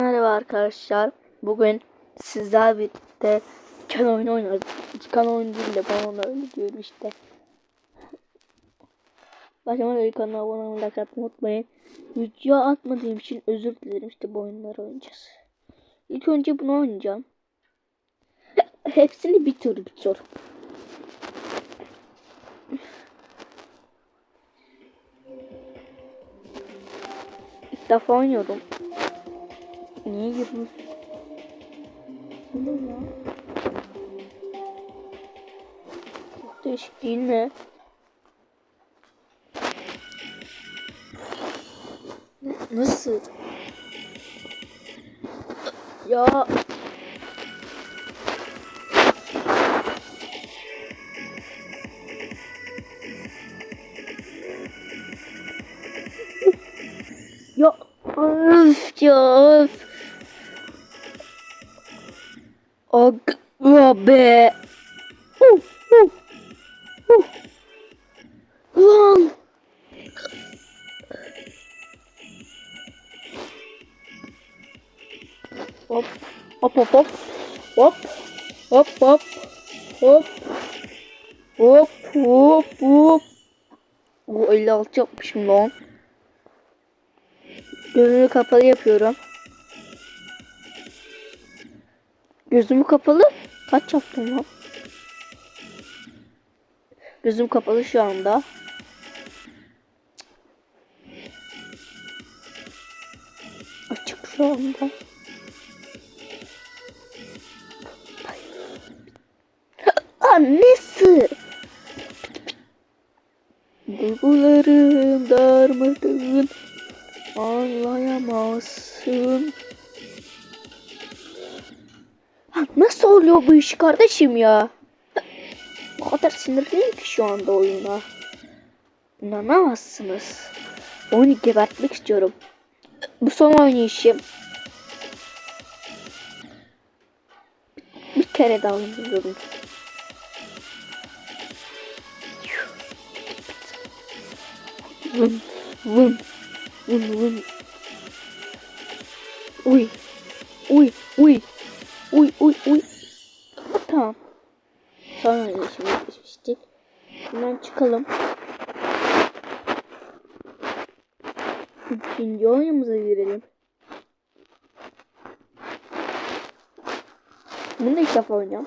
Merhaba arkadaşlar. Bugün sizler birlikte kan oyunu oynuyoruz. Kan oyunu değil de ben onu öyle işte. Başlamadan önce kanala abone olmayı like atmayı unutmayın. Video atmadığım için özür dilerim işte bu oyunları oynayacağız. İlk önce bunu oynayacağım. Hepsini bir tur tur. İlk defa oynuyorum. Niye giriyorsun? Bu ne ya? Çok değişik değil mi? Nasıl? Ya Aga be. Uh, Hop hop hop hop. Hop hop hop. Hop. Hop hop hop. Bu 56 yapmışım lan. Gözünü kapalı yapıyorum. Gözümü kapalı. Kaç yaptım lan? Gözüm kapalı şu anda. Açık şu anda. Annesi. Duygularım darmadağın. Anlayamazsın. Nasıl oluyor bu iş kardeşim ya? O kadar sinirliyim ki şu anda oyuna. İnanamazsınız. Oyunu gebertmek istiyorum. Bu son oynayışım. Bir kere daha oynuyorum. Vın vın vın vın. Uy. Uy uy. Uy uy uy. Tamam. Sonra oynayışımı geçmiştik. Hemen çıkalım. İkinci oyunumuza girelim. Bunu da ilk defa oynayacağım.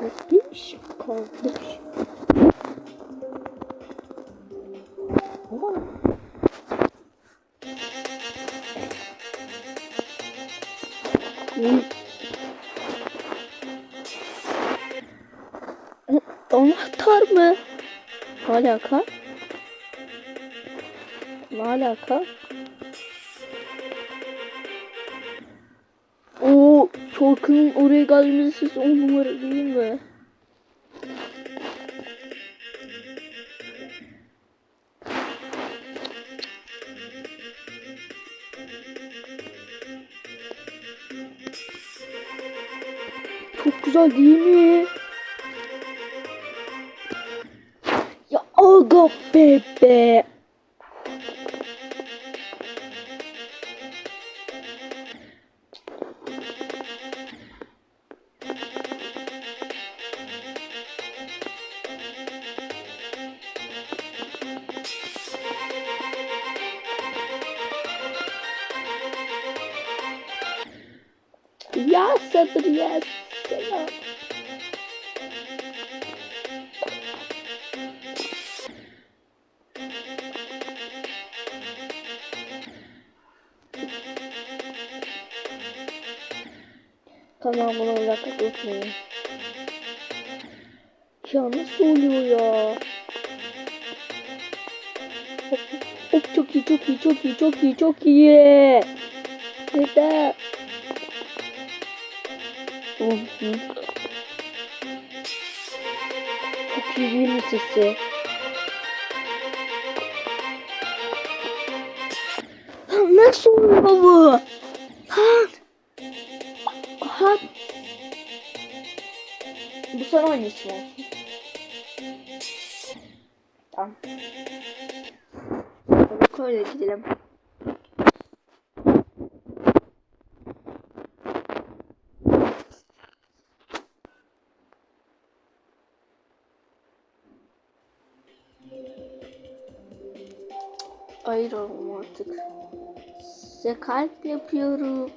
Çok değişik kardeş. Aa. Anahtar mı? Alaka? Ne alaka? Oo, Çorkan'ın oraya gelmesi on numara değil mi? Çok güzel değil mi? Hop bebe. Yes, Adriana. Yes. Tamamını olarak unutmayın. Ya nasıl oluyor ya? Hop, hop çok iyi çok iyi çok iyi çok iyi çok iyi. Hı hı. Çok iyi değil mi sesi? Nasıl oluyor bu? Son oynayışım olsun. Tamam. öyle gidelim. Ayıralım artık. Size kalp yapıyorum.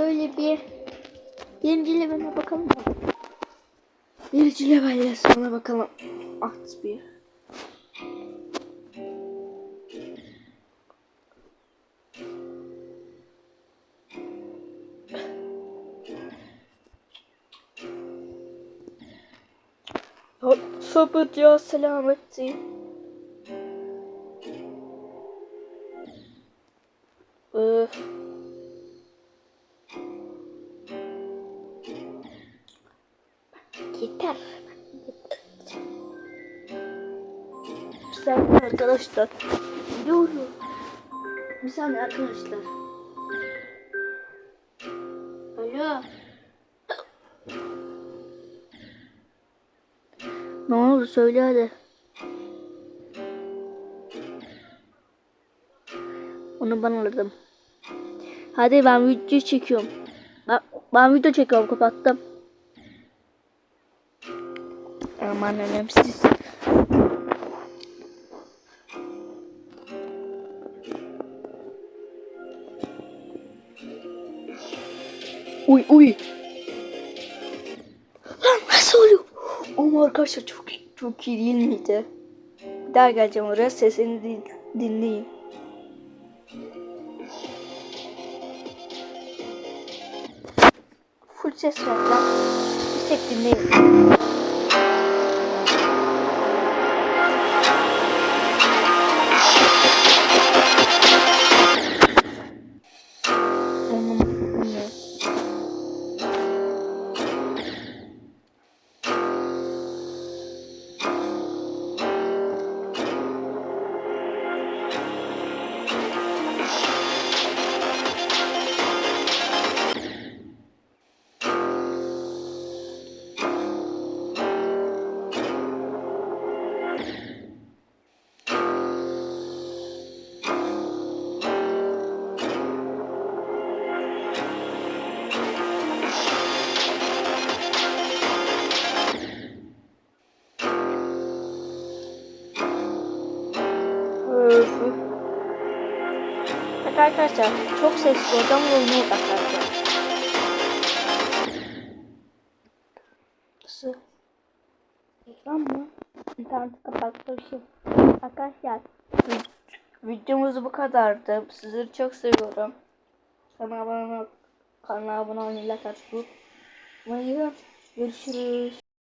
Böyle bir birinci leveline bakalım mı? Birinci levelle sonra bakalım. At bir. Sabır ya selametti. Öf. Yeter. Bir saniye arkadaşlar. Biliyorum. Bir saniye arkadaşlar. Alo. Ne oldu söyle hadi. Onu ben alırdım. Hadi ben video çekiyorum. Ben, ben video çekiyorum kapattım. Aman önemsiz. Uy uy. Lan nasıl oluyor? Ama arkadaşlar çok çok iyi değil miydi? Bir daha geleceğim oraya sesini din, dinleyin. Full ses ver lan. Bir tek dinleyin. Arkadaşlar çok sesli ve oyunu odaklanacağım. Nasıl? Ekran mı? İnterneti kapatmışım. Arkadaşlar vid- videomuz bu kadardı. Sizleri çok seviyorum. Kanala abone. Kanala abone olmayı like unutmayın. Görüşürüz.